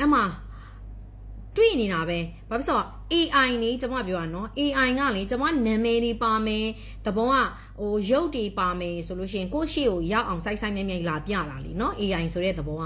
အမှတွေ့နေတာပဲဘာဖြစ်လို့ AI နေကျွန်မပြောတာနော် AI ကလေကျွန်မနာမည်တွေပါမယ်တဘောကဟိုရုပ်တွေပါမယ်ဆိုလို့ရှိရင်ကိုယ့်ရှေ့ကိုရောက်အောင်စိုက်စိုက်မြိုင်မြိုင်လာပြတာလीနော် AI ဆိုတဲ့သဘောက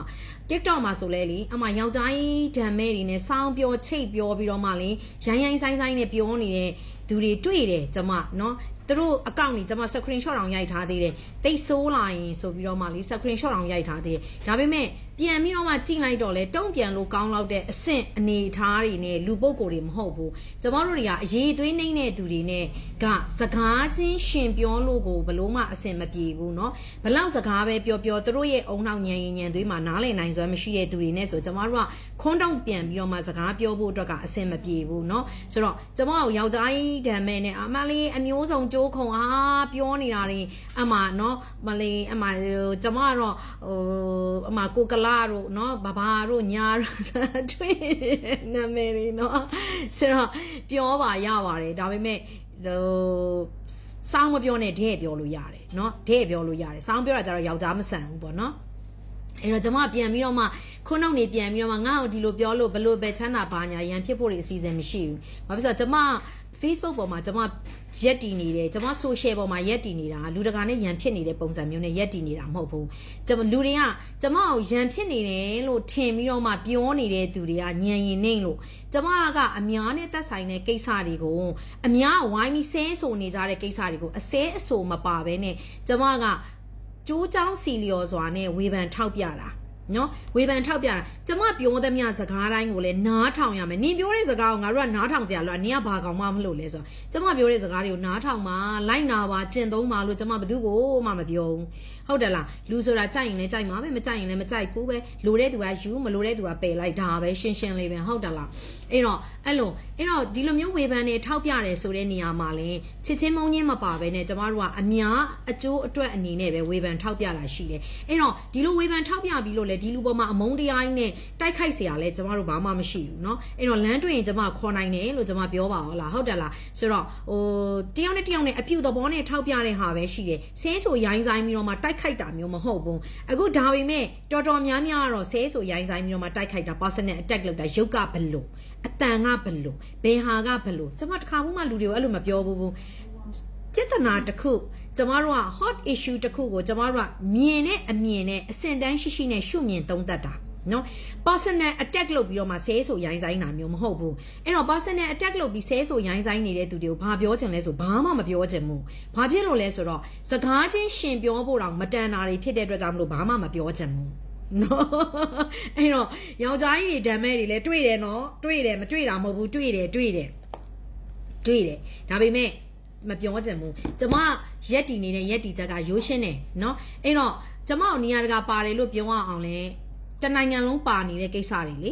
TikTok မှာဆိုလဲလေအမှယောက်ျားကြီးဓာတ်မဲတွေနဲ့စောင်းပြောချိတ်ပြောပြီးတော့မှလေရိုင်းရိုင်းဆိုင်ဆိုင်နဲ့ပြောနေတဲ့သူတွေတွေ့တယ်ကျွန်မနော်သူတို့အကောင့်ကြီးကျွန်မ screenshot အောင်ရိုက်ထားသေးတယ်တိတ်ဆိုးလာရင်ဆိုပြီးတော့မှလေ screenshot အောင်ရိုက်ထားသေးတယ်ဒါပေမဲ့ပြန်ပြီးတော့မှကြည့်လိုက်တော့လေတုံ့ပြန်လို့ကောင်းလောက်တဲ့အဆင့်အနေအထားတွေနဲ့လူပုဂ္ဂိုလ်တွေမဟုတ်ဘူးကျွန်တော်တို့တွေကအရေးသွေးနှိမ့်တဲ့သူတွေနဲ့ကစကားချင်းရှင်ပြောလို့ကိုဘလို့မှအဆင်မပြေဘူးเนาะဘလောက်စကားပဲပြောပြောသူတို့ရဲ့အုံနောက်ညံရင်ညံသွေးမှာနားလည်နိုင်စွမ်းမရှိတဲ့သူတွေနဲ့ဆိုကျွန်တော်တို့ကခွန်းတုံးပြန်ပြီးတော့မှစကားပြောဖို့အတွက်ကအဆင်မပြေဘူးเนาะဆိုတော့ကျွန်တော်ကယောက်ျားကြီးဓာတ်မဲနဲ့အမလေးအမျိုးစုံကြိုးခုံအားပြောနေတာတွေအမเนาะမလေးအမကျွန်မကတော့ဟိုအမကိုကလာတို့เนาะဘဘာတို့ညာတို့တွေ့နာမည်တွေเนาะ ဆိုတော့ပြောပါရပါတယ်ဒါပေမဲ့ဟိုစောင်းမပြောနဲ့တဲ့ပြောလို့ရတယ်เนาะတဲ့ပြောလို့ရတယ်စောင်းပြောတာကြတော့ယောက်ျားမဆန်ဘူးပေါ့เนาะအဲ့တော့ကျွန်မပြန်ပြီးတော့မှခုနှုတ်နေပြန်ပြီးတော့မှငါ့ကိုဒီလိုပြောလို့ဘလို့ပဲချမ်းသာပါညာရန်ဖြစ်ဖို့တွေအစီအစဉ်မရှိဘူး။ဘာဖြစ်လို့လဲဆိုတော့ကျွန်မ Facebook ပေါ်မှာကျွန်မရက်တည်နေတယ်ကျွန်မ social ပေါ်မှာရက်တည်နေတာလူတကာနဲ့ရန်ဖြစ်နေတဲ့ပုံစံမျိုးနဲ့ရက်တည်နေတာမဟုတ်ဘူးကျွန်မလူတွေကကျွန်မကိုရန်ဖြစ်နေတယ်လို့ထင်ပြီးတော့မှပြောနေတဲ့သူတွေကညံရင်နေလို့ကျွန်မကအများနဲ့သက်ဆိုင်တဲ့ကိစ္စတွေကိုအများဝိုင်းပြီးဆဲဆိုနေကြတဲ့ကိစ္စတွေကိုအစဲအဆိုမပါဘဲနဲ့ကျွန်မကကျိုးချောင်းစီလျော်စွာနဲ့ဝေဖန်ထောက်ပြတာ နော်ဝေဖန်ထောက်ပြတာကျမပြောသမျှစကားတိုင်းကိုလည်းနားထောင်ရမယ်နင်ပြောတဲ့စကားကိုငါတို့ကနားထောင်စရာလို့နင်ကဘာကောင်မှမလို့လဲဆိုတော့ကျမပြောတဲ့စကားတွေကိုနားထောင်ပါလိုက်နာပါကျင့်သုံးပါလို့ကျမဘယ်သူကိုမှမပြောဘူးဟုတ်တယ်လားလူဆိုတာကြိုက်ရင်လည်းကြိုက်မှာပဲမကြိုက်ရင်လည်းမကြိုက်ဘူးပဲလိုတဲ့သူကယူမလိုတဲ့သူကပယ်လိုက်ဒါပဲရှင်းရှင်းလေးပဲဟုတ်တယ်လားအဲ့တော့အဲ့လိုအဲ့တော့ဒီလိုမျိုးဝေဖန်နေထောက်ပြတယ်ဆိုတဲ့နေရာမှာလဲချစ်ချင်းမုန်းချင်းမပါပဲနဲ့ကျမတို့ကအများအကျိုးအတွက်အနေနဲ့ပဲဝေဖန်ထောက်ပြတာရှိတယ်အဲ့တော့ဒီလိုဝေဖန်ထောက်ပြပြီးလို့လဲဒီလူပေါ်မှာအမုန်းတရားကြီးနဲ့တိုက်ခိုက်เสียရလဲကျမတို့ဘာမှမရှိဘူးเนาะအဲ့တော့လမ်းတွေ့ရင်ကျမခေါ်နိုင်တယ်လို့ကျမပြောပါဟုတ်လားဟုတ်တယ်လားဆိုတော့ဟိုတယောက်နဲ့တယောက်နဲ့အပြုသဘောနဲ့ထောက်ပြတဲ့ဟာပဲရှိတယ်ဆဲဆိုရိုင်းဆိုင်ပြီးတော့မှတိုက်ခိုက်တာမျိုးမဟုတ်ဘူးအခုဒါပေမဲ့တော်တော်များများကတော့ဆဲဆိုရိုင်းဆိုင်ပြီးတော့မှတိုက်ခိုက်တာ personal attack လုပ်တာရုပ်ကဘလို့အတန်ကဘလို့ဘယ်ဟာကဘလို့ကျမတခါမှလူတွေကိုအဲ့လိုမပြောဘူးဘူး ပြဿနာတစ်ခုကျမတို့က hot issue တစ်ခုကိုကျမတို့ကမြင်နဲ့အမြင်နဲ့အစင်တန်းရှိရှိနဲ့ရှုမြင်သုံးသပ်တာနော် personal attack လုပ်ပြီးတော့မှဆဲဆိုရိုင်းဆိုင်တာမျိုးမဟုတ်ဘူးအဲ့တော့ personal attack လုပ်ပြီးဆဲဆိုရိုင်းဆိုင်နေတဲ့သူတွေကိုဘာပြောချင်လဲဆိုဘာမှမပြောချင်ဘူးဘာဖြစ်လို့လဲဆိုတော့စကားချင်းရှင်ပြောဖို့တောင်မတန်တာတွေဖြစ်တဲ့အတွက်ကြောင့်မလို့ဘာမှမပြောချင်ဘူးနော်အဲ့တော့ယောက်ျားကြီးတွေဓာမဲတွေလည်းတွေ့တယ်နော်တွေ့တယ်မတွေ့တာမဟုတ်ဘူးတွေ့တယ်တွေ့တယ်တွေ့တယ်ဒါပေမဲ့ မပြောချင်ဘူးကျမရက်တီနေတဲ့ရက်တီချက်ကရိုးရှင်းတယ်နော်အဲ့တော့ကျမတို့နေရာတကာပါတယ်လို့ပြောရအောင်လဲတနိုင်ငံလုံးပါနေတဲ့ကိစ္စတွေလေ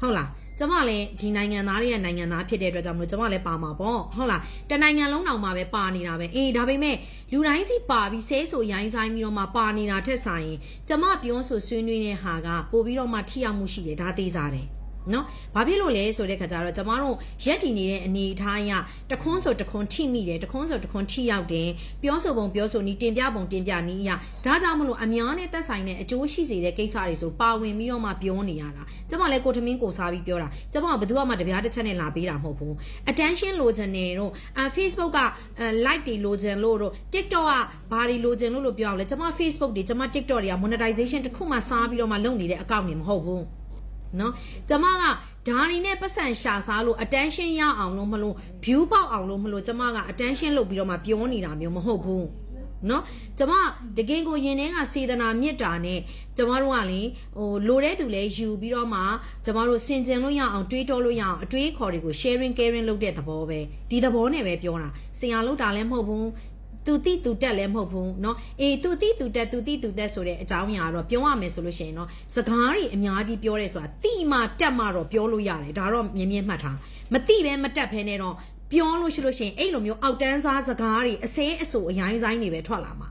ဟုတ်လားကျမလည်းဒီနိုင်ငံသားတွေရဲ့နိုင်ငံသားဖြစ်တဲ့အတွက်ကြောင့်မလို့ကျမလည်းပါမှာပေါ့ဟုတ်လားတနိုင်ငံလုံးတောင်မှပဲပါနေတာပဲအေးဒါပေမဲ့လူတိုင်းစီပါပြီးဆဲဆိုရိုင်းဆိုင်ပြီးတော့မှပါနေတာထက်ဆိုင်ရင်ကျမပြောဆိုဆွေးနွေးတဲ့ဟာကပို့ပြီးတော့မှထိရောက်မှုရှိတယ်ဒါသေးကြတယ် နော်။ဘာဖြစ်လို့လဲဆိုတဲ့ခါကျတော့ကျမတို့ရက်တည်နေတဲ့အနေအထားအရတခွန်းဆိုတခွန်းထိမိတယ်တခွန်းဆိုတခွန်းထိရောက်တယ်ပြောဆိုပုံပြောဆိုနီးတင်ပြပုံတင်ပြနီးအရဒါကြောင့်မလို့အများနဲ့သက်ဆိုင်တဲ့အကျိုးရှိစေတဲ့ကိစ္စတွေဆိုပါဝင်ပြီးတော့မှပြောနေရတာကျမလည်းကိုထမင်းကိုစားပြီးပြောတာကျမကဘယ်သူမှတပြားတစ်ချက်နဲ့လာပေးတာမဟုတ်ဘူး attention လိုချင်တယ်တို့အာ Facebook က like တွေလိုချင်လို့တို့ TikTok ကဘာတွေလိုချင်လို့လို့ပြောအောင်လဲကျမ Facebook တွေကျမ TikTok တွေက monetization တစ်ခုမှစားပြီးတော့မှလုပ်နေတဲ့အကောင့်တွေမဟုတ်ဘူး နော်ကျမကဓာရီနဲ့ပတ်စံရှာစားလို့ attention ရအောင်လို့မလို့ view ပေါက်အောင်လို့မလို့ကျမက attention လုပ်ပြီးတော့မှပြောနေတာမျိုးမဟုတ်ဘူးနော်ကျမတကယ်ကိုယင်ထဲကစေတနာမေတ္တာနဲ့ကျမတို့ကလေဟိုလိုတဲ့သူလဲယူပြီးတော့မှကျมတို့စင်ကြင်လို့ရအောင်တွေးတောလို့ရအောင်အတွေးခေါ်တွေကို sharing caring လုပ်တဲ့သဘောပဲဒီသဘောနဲ့ပဲပြောတာစင်ရလုပ်တာလည်းမဟုတ်ဘူး သူတိသူတက်လည်းမဟုတ်ဘူးเนาะအေးသူတိသူတက်သူတိသူတက်ဆိုတဲ့အကြောင်းအရာတော့ပြောရမယ်ဆိုလို့ရှိရင်เนาะစကားတွေအများကြီးပြောရဲဆိုတာတိမှတက်မှတော့ပြောလို့ရတယ်ဒါတော့မြင်မြင်မှတ်ထားမတိပဲမတက်ဖဲနဲ့တော့ပြောလို့ရှိလို့ရှိရင်အဲ့လိုမျိုးအောက်တန်းစားစကားတွေအစဲအဆိုအရိုင်းဆိုင်တွေပဲထွက်လာမှာ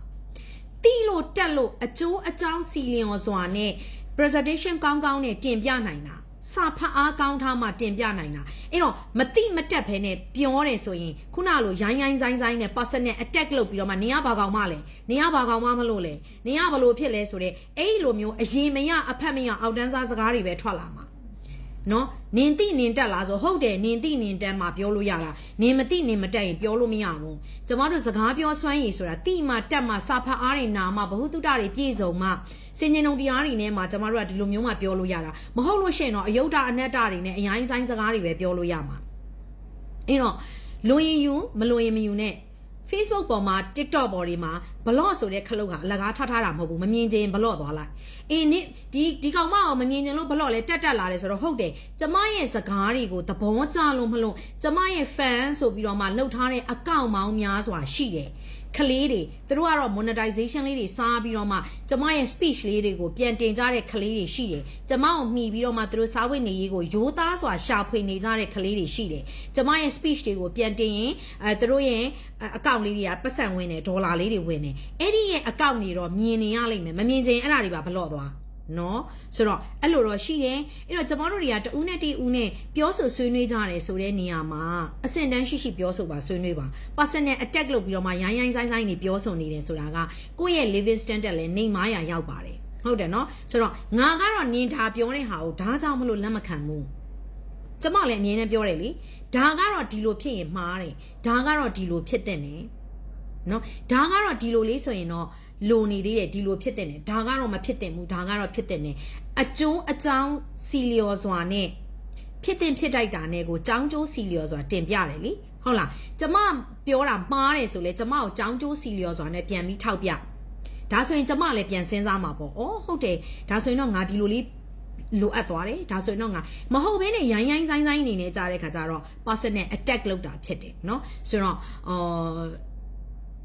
တိလို့တက်လို့အကျိုးအကြောင်းစီလျော်စွာနဲ့ presentation ကောင်းကောင်းနဲ့တင်ပြနိုင်တာ စာဖတ်အားကောင်းထားမှတင်ပြနိုင်တာအဲ့တော့မတိမတက်ဖဲနဲ့ပြောတယ်ဆိုရင်ခုနလိုရိုင်းရိုင်းဆိုင်ဆိုင်နဲ့ personal attack လုပ်ပြီးတော့မှနေရဘာကောင်မလဲနေရဘာကောင်မမလို့လဲနေရဘလို့ဖြစ်လဲဆိုတော့အဲ့လိုမျိုးအရင်မရအဖက်မရအောက်တန်းစားစကားတွေပဲထွက်လာမှာ နော်နင်တိနင်တက်လားဆိုဟုတ်တယ်နင်တိနင်တက်မှပြောလို့ရတာနင်မတိနင်မတက်ရင်ပြောလို့မရဘူးကျမတို့စကားပြောဆွမ်းရည်ဆိုတာတိမှတက်မှစာဖတ်အားတွေနာမှဘ ഹു တုတတွေပြည့်စုံမှစင်ញင်ုံတရားတွေနဲ့မှကျမတို့ကဒီလိုမျိုးမှပြောလို့ရတာမဟုတ်လို့ရှိရင်တော့အယုဒ္ဓအနတ္တတွေနဲ့အရင်ဆိုင်စကားတွေပဲပြောလို့ရမှာအဲ့တော့လွန်ရင်ယူမလွန်ရင်မယူနဲ့ Facebook ပေါ်မှာ TikTok ပေါ်တွေမှာ blog ဆိုတဲ့ခလုတ်ကအလကားထားထားတာမဟုတ်ဘူးမမြင်ချင် blog သွားလိုက်အေးနိဒီဒီကောင်မအောင်မမြင်ချင်လို့ blog လဲတက်တက်လာတယ်ဆိုတော့ဟုတ်တယ်ကျမရဲ့စကားတွေကိုသဘောကျလို့မလို့ကျမရဲ့ fan ဆိုပြီးတော့မှလှုပ်ထားတဲ့အကောင့်မောင်းများစွာရှိတယ်ကလေးတွေသူတို့ကတော့ monetization လေးတွေစားပြီးတော့မှကျမရဲ့ speech လေးတွေကိုပြန်တင်ကြတဲ့ကလေးတွေရှိတယ်ကျမကိုမှီပြီးတော့မှသူတို့စားဝတ်နေရေးကိုရိုးသားစွာရှာဖွေနေကြတဲ့ကလေးတွေရှိတယ်ကျမရဲ့ speech တွေကိုပြန်တင်ရင်အဲသူတို့ရဲ့အကောင့်လေးတွေကပတ်စံဝင်တယ်ဒေါ်လာလေးတွေဝင်တယ်အဲ့ဒီရဲ့အကောင့်တွေတော့မြင်နေရလိမ့်မယ်မမြင်ချင်အဲ့ဒါတွေပါဘလော့သွားနော်ဆိုတော့အဲ့လိုတော့ရှိတယ်အဲ့တော့ကျမတို့တွေကတဦးနဲ့တဦးနဲ့ပြောဆိုဆွေးနွေးကြတယ်ဆိုတဲ့နေရာမှာအဆင့်တန်းရှိရှိပြောဆိုပါဆွေးနွေးပါ personal attack လုပ်ပြီးတော့မှရိုင်းရိုင်းဆိုင်ဆိုင်နေပြောဆိုနေတယ်ဆိုတာကကိုယ့်ရဲ့ living standard လည်းနေမားရရောက်ပါတယ်ဟုတ်တယ်နော်ဆိုတော့ငါကတော့နင်ဒါပြောတဲ့ဟာကိုဒါကြောင့်မလို့လက်မခံဘူးကျမလည်းအမြင်နဲ့ပြောတယ်လေဒါကတော့ဒီလိုဖြစ်ရင်မှားတယ်ဒါကတော့ဒီလိုဖြစ်တဲ့နေ နော်ဒါကတော့ဒီလိုလေးဆိုရင်တော့လိုနေသေးတယ်ဒီလိုဖြစ်တဲ့နေဒါကတော့မဖြစ်တဲ့ဘူးဒါကတော့ဖြစ်တဲ့နေအကျိုးအကြောင်းစီလျော်စွာနဲ့ဖြစ်တဲ့ဖြစ်တိုက်တာနဲ့ကိုចောင်းကျိုးစီလျော်စွာတင်ပြတယ်လေဟုတ်လားကျမပြောတာမှားတယ်ဆိုလဲကျမကိုចောင်းကျိုးစီလျော်စွာနဲ့ပြန်ပြီးထောက်ပြဒါဆိုရင်ကျမလည်းပြန်စဉ်းစားမှာပေါ့ဩဟုတ်တယ်ဒါဆိုရင်တော့ငါဒီလိုလေးလိုအပ်သွားတယ်ဒါဆိုရင်တော့ငါမဟုတ်ဘဲနဲ့ရိုင်းရိုင်းဆိုင်ဆိုင်နေနေကြတဲ့ခါကျတော့ personal attack လုပ်တာဖြစ်တယ်เนาะဆိုတော့အော်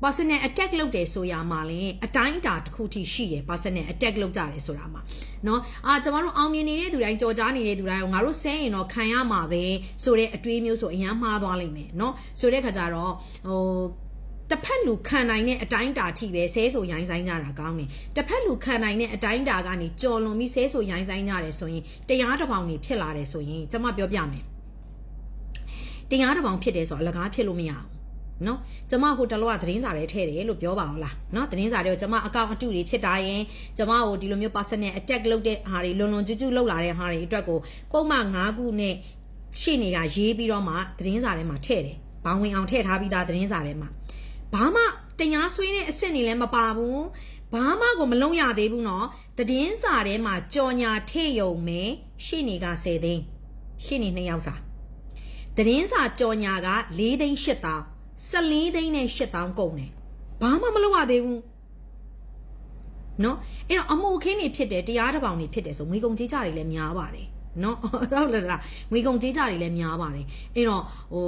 personal attack လုပ်တယ်ဆိုရမှာလင်အတိုင်းအတာတစ်ခုထိရှိတယ် personal attack လုပ်ကြတယ်ဆိုတာမှာเนาะအာကျမတို့အောင်မြင်နေတဲ့သူတိုင်းကြော်ကြားနေတဲ့သူတိုင်းငါတို့ဆဲရင်တော့ခံရမှာပဲဆိုတဲ့အတွေးမျိုးဆိုအရန်မှားသွားလိမ့်မယ်เนาะဆိုတဲ့ခါကျတော့ဟိုတစ်ဖက်လူခံနိုင်တဲ့အတိုင်းတာထိပဲဆဲဆိုရိုင်းဆိုင်ကြတာကောင်းတယ်တစ်ဖက်လူခံနိုင်တဲ့အတိုင်းတာကနေကြော်လွန်ပြီးဆဲဆိုရိုင်းဆိုင်ကြတယ်ဆိုရင်တရားတစ်ပေါင်နေဖြစ်လာတယ်ဆိုရင်ကျမပြောပြမယ်တရားတစ်ပေါင်ဖြစ်တယ်ဆိုတော့အလကားဖြစ်လို့မရဘူး နော်ကျမဟိုတလောကသတင်းစာတွေထည့်တယ်လို့ပြောပါအောင်လားနော်သတင်းစာတွေကိုကျမအကောင့်အတုတွေဖြစ်တာရင်ကျမကိုဒီလိုမျိုး personal attack လုပ်တဲ့ဟာတွေလွန်လွန်ကျူးကျူးလုပ်လာတဲ့ဟာတွေအတွက်ကိုပုံမှန်၅ခုနဲ့ရှေ့နေတာရေးပြီးတော့မှသတင်းစာထဲမှာထည့်တယ်ဘောင်ဝင်အောင်ထည့်ထားပြီးသားသတင်းစာထဲမှာဘာမှတရားဆွေးတဲ့အစ်စ်နေလည်းမပါဘူးဘာမှကိုမလုံးရသေးဘူးနော်သတင်းစာထဲမှာကြော်ညာထည့်ယုံမယ်ရှေ့နေက10သိန်းရှေ့နေ2ယောက်စာသတင်းစာကြော်ညာက4သိန်း8တောင်း 14သိန်းနဲ့8000ကုန်တယ်ဘာမှမလုပ်ရသေးဘူးနော်အဲ့တော့အမှုအခင်းတွေဖြစ်တယ်တရားတစ်ပောင်တွေဖြစ်တယ်ဆိုငွေကုန်ကြေးကြတွေလည်းများပါတယ်နော်ဟုတ်လားလားငွေကုန်ကြေးကြတွေလည်းများပါတယ်အဲ့တော့ဟို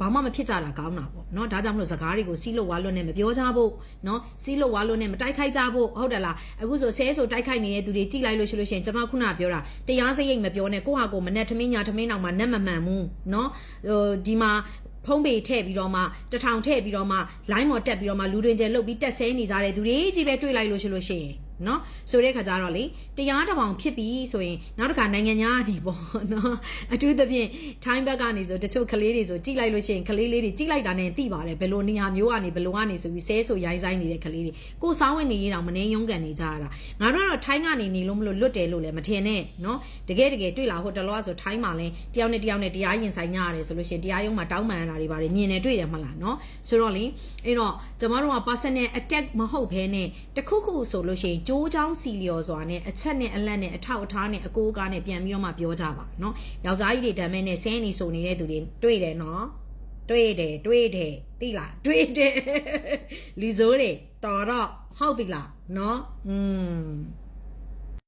ဘာမှမဖြစ်ကြတာကောင်းတာပေါ့เนาะဒါကြောင့်မလို့စကားတွေကိုစီးလို့ဝါလွတ်နဲ့မပြောကြဖို့เนาะစီးလို့ဝါလွတ်နဲ့မတိုက်ခိုက်ကြဖို့ဟုတ်တယ်လားအခုဆိုဆဲဆိုတိုက်ခိုက်နေတဲ့သူတွေကြိလိုက်လို့ရှိလို့ရှိရင်ကျွန်မခုနပြောတာတရားစရိတ်မပြောနဲ့ကိုဟာကိုမနဲ့ထမင်းညာထမင်းအောင်မှနက်မမှန်ဘူးเนาะဟိုဒီမှာ ဖုံးပေထည့်ပြီးတော့မှတထောင်ထည့်ပြီးတော့မှ line မော်တက်ပြီးတော့မှလူတွင်ကျဲလုတ်ပြီးတက်ဆဲနေကြတဲ့သူတွေကြီးပဲတွေ့လိုက်လို့ရှိလို့ရှိရင် နော်ဆိုတဲ့ခါကျတော့လေတရားတစ်ပောင်ဖြစ်ပြီဆိုရင်နောက်တစ်ခါနိုင်ငံသားအနေပေါ့နော်အထူးသဖြင့် time back ကနေဆိုတချို့ကလေးတွေဆိုကြိလိုက်လို့ရှိရင်ကလေးလေးတွေကြိလိုက်တာနဲ့သိပါတယ်ဘယ်လိုနေရာမျိုးကနေဘယ်လိုကနေဆိုပြီးဆဲဆိုရိုင်းဆိုင်နေတဲ့ကလေးတွေကိုစားဝင်နေရအောင်မနေရုံးကန်နေကြရတာငါတို့ကတော့ time ကနေနေလို့မလို့လွတ်တယ်လို့လည်းမထင်နဲ့နော်တကယ်တကယ်တွေ့လာဟိုတလောဆို time မှာလဲတယောက်နဲ့တယောက်နဲ့တရားရင်ဆိုင်ကြရတယ်ဆိုလို့ရှိရင်တရားရုံးမှာတောင်းပန်ရတာတွေပါတယ်မြင်နေတွေ့တယ်မလားနော်ဆိုတော့လေအဲ့တော့ကျမတို့က personal attack မဟုတ်ဘဲနဲ့တခုခုဆိုလို့ရှိရင်ကြိုးချောင်းစီလျော်စွာနဲ့အချက်နဲ့အလက်နဲ့အထောက်အထားနဲ့အကိုးအကားနဲ့ပြန်ပြီးတော့မှပြောကြပါနော်ယောက်ျားကြီးတွေဒါမဲ့နဲ့ဆဲနေဆိုနေတဲ့သူတွေတွေ့တယ်နော်တွေ့တယ်တွေ့တယ်သိလားတွေ့တယ်လူစိုးတွေတော်တော့ဟုတ်ပြီလားနော်อืม